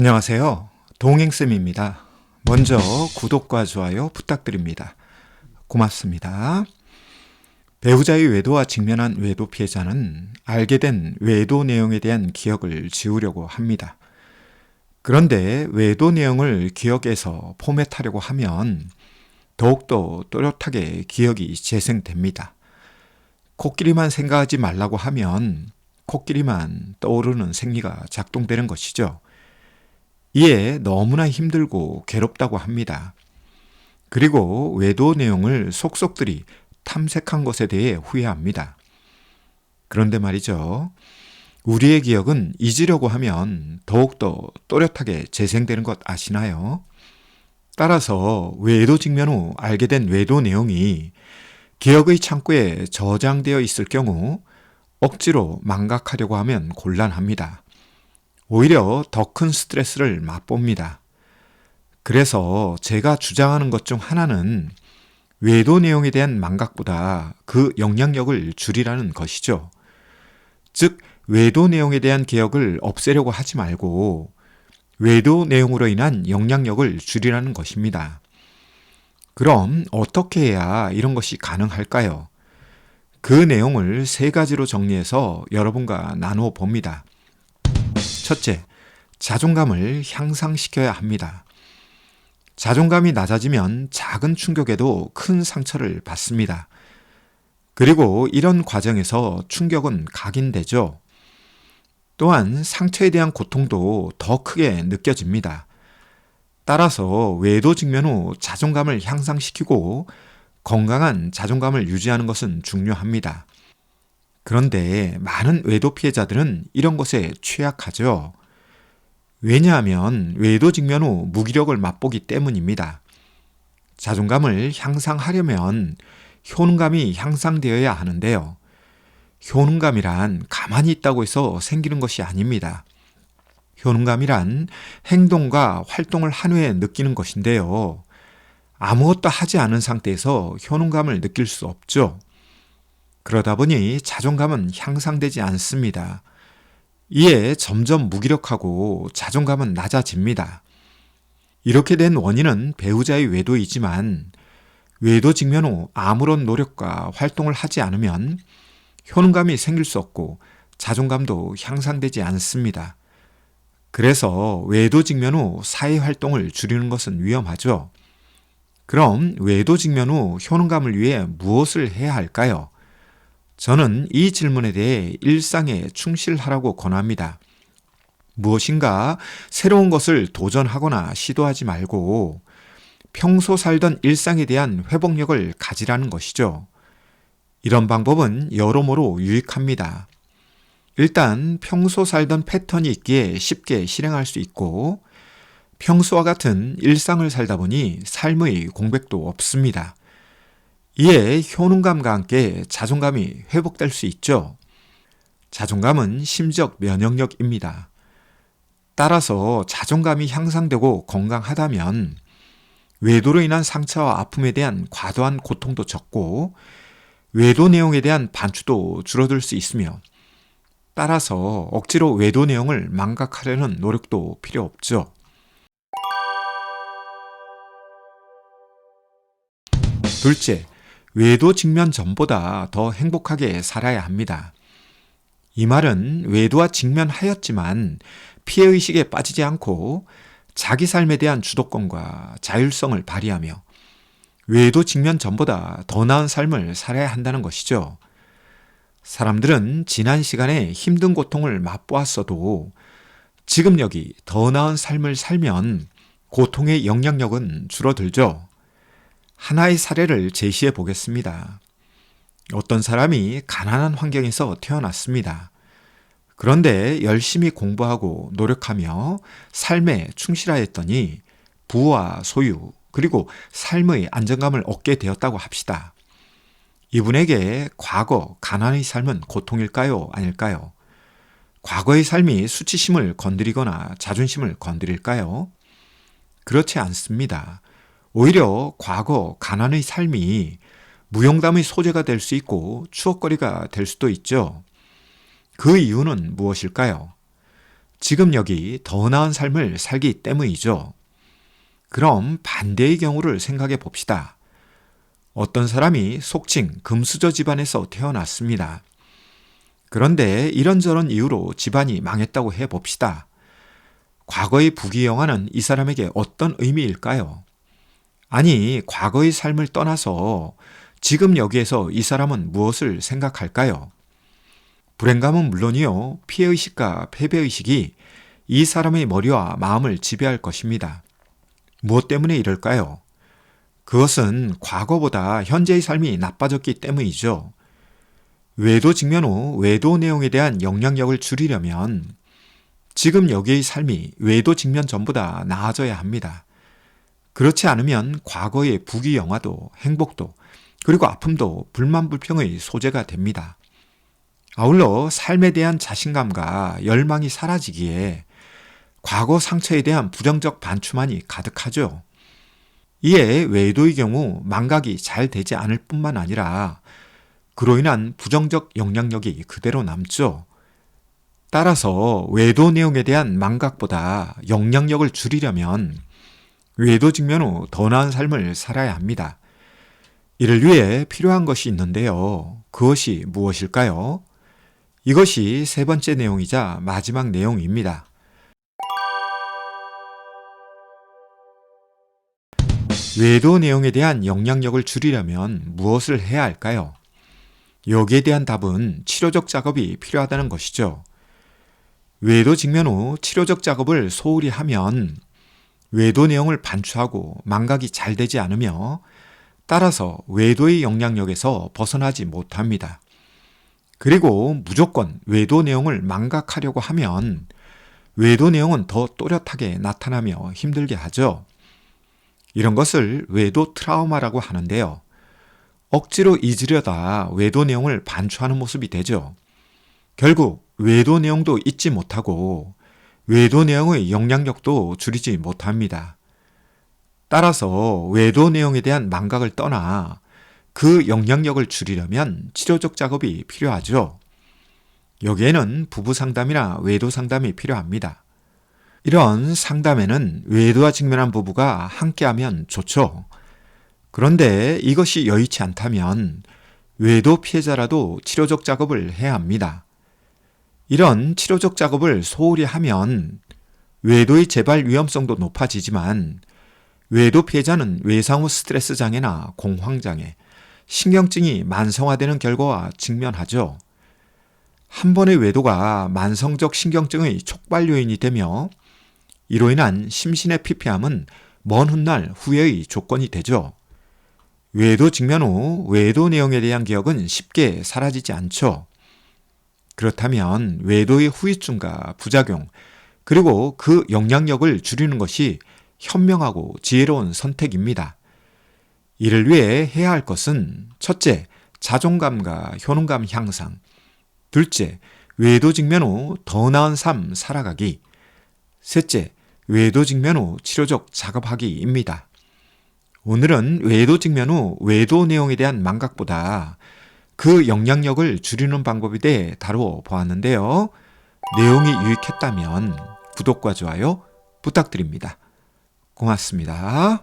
안녕하세요. 동행쌤입니다. 먼저 구독과 좋아요 부탁드립니다. 고맙습니다. 배우자의 외도와 직면한 외도 피해자는 알게 된 외도 내용에 대한 기억을 지우려고 합니다. 그런데 외도 내용을 기억에서 포맷하려고 하면 더욱더 또렷하게 기억이 재생됩니다. 코끼리만 생각하지 말라고 하면 코끼리만 떠오르는 생리가 작동되는 것이죠. 이에 너무나 힘들고 괴롭다고 합니다. 그리고 외도 내용을 속속들이 탐색한 것에 대해 후회합니다. 그런데 말이죠. 우리의 기억은 잊으려고 하면 더욱더 또렷하게 재생되는 것 아시나요? 따라서 외도 직면 후 알게 된 외도 내용이 기억의 창구에 저장되어 있을 경우 억지로 망각하려고 하면 곤란합니다. 오히려 더 큰 스트레스를 맛봅니다. 그래서 제가 주장하는 것 중 하나는 외도 내용에 대한 망각보다 그 영향력을 줄이라는 것이죠. 즉, 외도 내용에 대한 기억을 없애려고 하지 말고 외도 내용으로 인한 영향력을 줄이라는 것입니다. 그럼 어떻게 해야 이런 것이 가능할까요? 그 내용을 세 가지로 정리해서 여러분과 나누어 봅니다. 첫째, 자존감을 향상시켜야 합니다. 자존감이 낮아지면 작은 충격에도 큰 상처를 받습니다. 그리고 이런 과정에서 충격은 각인되죠. 또한 상처에 대한 고통도 더 크게 느껴집니다. 따라서 외도 직면 후 자존감을 향상시키고 건강한 자존감을 유지하는 것은 중요합니다. 그런데 많은 외도 피해자들은 이런 것에 취약하죠. 왜냐하면 외도 직면 후 무기력을 맛보기 때문입니다. 자존감을 향상하려면 효능감이 향상되어야 하는데요. 효능감이란 가만히 있다고 해서 생기는 것이 아닙니다. 효능감이란 행동과 활동을 한 후에 느끼는 것인데요. 아무것도 하지 않은 상태에서 효능감을 느낄 수 없죠. 그러다 보니 자존감은 향상되지 않습니다. 이에 점점 무기력하고 자존감은 낮아집니다. 이렇게 된 원인은 배우자의 외도이지만 외도 직면 후 아무런 노력과 활동을 하지 않으면 효능감이 생길 수 없고 자존감도 향상되지 않습니다. 그래서 외도 직면 후 사회 활동을 줄이는 것은 위험하죠. 그럼 외도 직면 후 효능감을 위해 무엇을 해야 할까요? 저는 이 질문에 대해 일상에 충실하라고 권합니다. 무엇인가 새로운 것을 도전하거나 시도하지 말고 평소 살던 일상에 대한 회복력을 가지라는 것이죠. 이런 방법은 여러모로 유익합니다. 일단 평소 살던 패턴이 있기에 쉽게 실행할 수 있고 평소와 같은 일상을 살다 보니 삶의 공백도 없습니다. 이에 효능감과 함께 자존감이 회복될 수 있죠. 자존감은 심적 면역력입니다. 따라서 자존감이 향상되고 건강하다면 외도로 인한 상처와 아픔에 대한 과도한 고통도 적고 외도 내용에 대한 반추도 줄어들 수 있으며 따라서 억지로 외도 내용을 망각하려는 노력도 필요 없죠. 둘째, 외도 직면 전보다 더 행복하게 살아야 합니다. 이 말은 외도와 직면하였지만 피해의식에 빠지지 않고 자기 삶에 대한 주도권과 자율성을 발휘하며 외도 직면 전보다 더 나은 삶을 살아야 한다는 것이죠. 사람들은 지난 시간에 힘든 고통을 맛보았어도 지금 여기 더 나은 삶을 살면 고통의 영향력은 줄어들죠. 하나의 사례를 제시해 보겠습니다. 어떤 사람이 가난한 환경에서 태어났습니다. 그런데 열심히 공부하고 노력하며 삶에 충실하였더니 부와 소유, 그리고 삶의 안정감을 얻게 되었다고 합시다. 이분에게 과거 가난의 삶은 고통일까요? 아닐까요? 과거의 삶이 수치심을 건드리거나 자존심을 건드릴까요? 그렇지 않습니다. 오히려 과거 가난의 삶이 무용담의 소재가 될 수 있고 추억거리가 될 수도 있죠. 그 이유는 무엇일까요? 지금 여기 더 나은 삶을 살기 때문이죠. 그럼 반대의 경우를 생각해 봅시다. 어떤 사람이 속칭 금수저 집안에서 태어났습니다. 그런데 이런저런 이유로 집안이 망했다고 해 봅시다. 과거의 부귀영화는 이 사람에게 어떤 의미일까요? 아니, 과거의 삶을 떠나서 지금 여기에서 이 사람은 무엇을 생각할까요? 불행감은 물론이요, 피해의식과 패배의식이 이 사람의 머리와 마음을 지배할 것입니다. 무엇 때문에 이럴까요? 그것은 과거보다 현재의 삶이 나빠졌기 때문이죠. 외도 직면 후 외도 내용에 대한 영향력을 줄이려면 지금 여기의 삶이 외도 직면 전보다 나아져야 합니다. 그렇지 않으면 과거의 부귀 영화도 행복도 그리고 아픔도 불만불평의 소재가 됩니다. 아울러 삶에 대한 자신감과 열망이 사라지기에 과거 상처에 대한 부정적 반추만이 가득하죠. 이에 외도의 경우 망각이 잘 되지 않을 뿐만 아니라 그로 인한 부정적 영향력이 그대로 남죠. 따라서 외도 내용에 대한 망각보다 영향력을 줄이려면 외도 직면 후 더 나은 삶을 살아야 합니다. 이를 위해 필요한 것이 있는데요. 그것이 무엇일까요? 이것이 세 번째 내용이자 마지막 내용입니다. 외도 내용에 대한 영향력을 줄이려면 무엇을 해야 할까요? 여기에 대한 답은 치료적 작업이 필요하다는 것이죠. 외도 직면 후 치료적 작업을 소홀히 하면 외도 내용을 반추하고 망각이 잘 되지 않으며 따라서 외도의 영향력에서 벗어나지 못합니다. 그리고 무조건 외도 내용을 망각하려고 하면 외도 내용은 더 또렷하게 나타나며 힘들게 하죠. 이런 것을 외도 트라우마라고 하는데요. 억지로 잊으려다 외도 내용을 반추하는 모습이 되죠. 결국 외도 내용도 잊지 못하고 외도 내용의 영향력도 줄이지 못합니다. 따라서 외도 내용에 대한 망각을 떠나 그 영향력을 줄이려면 치료적 작업이 필요하죠. 여기에는 부부 상담이나 외도 상담이 필요합니다. 이런 상담에는 외도와 직면한 부부가 함께하면 좋죠. 그런데 이것이 여의치 않다면 외도 피해자라도 치료적 작업을 해야 합니다. 이런 치료적 작업을 소홀히 하면 외도의 재발 위험성도 높아지지만 외도 피해자는 외상 후 스트레스 장애나 공황 장애, 신경증이 만성화되는 결과와 직면하죠. 한 번의 외도가 만성적 신경증의 촉발 요인이 되며 이로 인한 심신의 피폐함은 먼 훗날 후회의 조건이 되죠. 외도 직면 후 외도 내용에 대한 기억은 쉽게 사라지지 않죠. 그렇다면 외도의 후유증과 부작용, 그리고 그 영향력을 줄이는 것이 현명하고 지혜로운 선택입니다. 이를 위해 해야 할 것은 첫째, 자존감과 효능감 향상. 둘째, 외도 직면 후 더 나은 삶 살아가기. 셋째, 외도 직면 후 치료적 작업하기입니다. 오늘은 외도 직면 후 외도 내용에 대한 망각보다 그 영향력을 줄이는 방법에 대해 다루어 보았는데요. 내용이 유익했다면 구독과 좋아요 부탁드립니다. 고맙습니다.